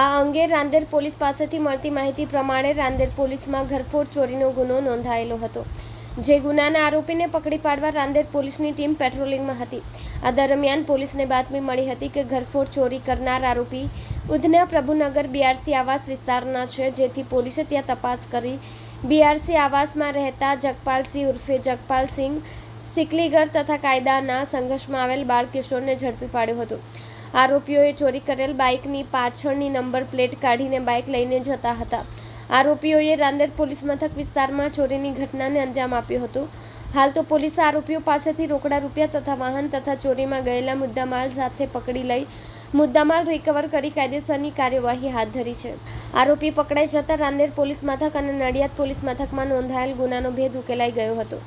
અંગે રાંદેર પોલીસ પાસેથી મળતી માહિતી પ્રમાણે રાંદેર પોલીસમાં ઘરફોડ ચોરીનો ગુનો નોંધાયેલો હતો, જે ગુનાના આરોપીને પકડી પાડવા રાંદેર પોલીસની ટીમ પેટ્રોલિંગમાં હતી. આ દરમિયાન પોલીસને બાતમી મળી હતી કે ઘરફોડ ચોરી કરનાર આરોપી ઉધના પ્રભુનગર બીઆરસી આવાસ વિસ્તારના છે, જેથી પોલીસે ત્યાં તપાસ કરી બીઆરસી આવાસમાં રહેતા જગપાલસિંહ ઉર્ફે જગપાલસિંહ સિકલીગર તથા કાયદાના સંઘર્ષમાં આવેલ બાળકિશોરને ઝડપી પાડ્યો હતો. આરોપીઓએ ચોરી કરેલ બાઇકની પાછળની નંબર પ્લેટ કાઢીને બાઇક લઈને જતા હતા. આરોપીઓએ રાંદેર પોલીસ મથક વિસ્તારમાં ચોરીની ઘટનાને અંજામ આપ્યો હતો. હાલ તો પોલીસે આરોપીઓ પાસેથી રોકડા રૂપિયા તથા વાહન તથા ચોરીમાં ગયેલા મુદ્દામાલ સાથે પકડી લઈ મુદ્દામાલ રિકવર કરી કાયદેસરની કાર્યવાહી હાથ ધરી છે. આરોપી પકડાઈ જતા રાંદેર પોલીસ મથક અને નડિયાદ પોલીસ મથકમાં નોંધાયેલ ગુનાનો ભેદ ઉકેલાઈ ગયો હતો.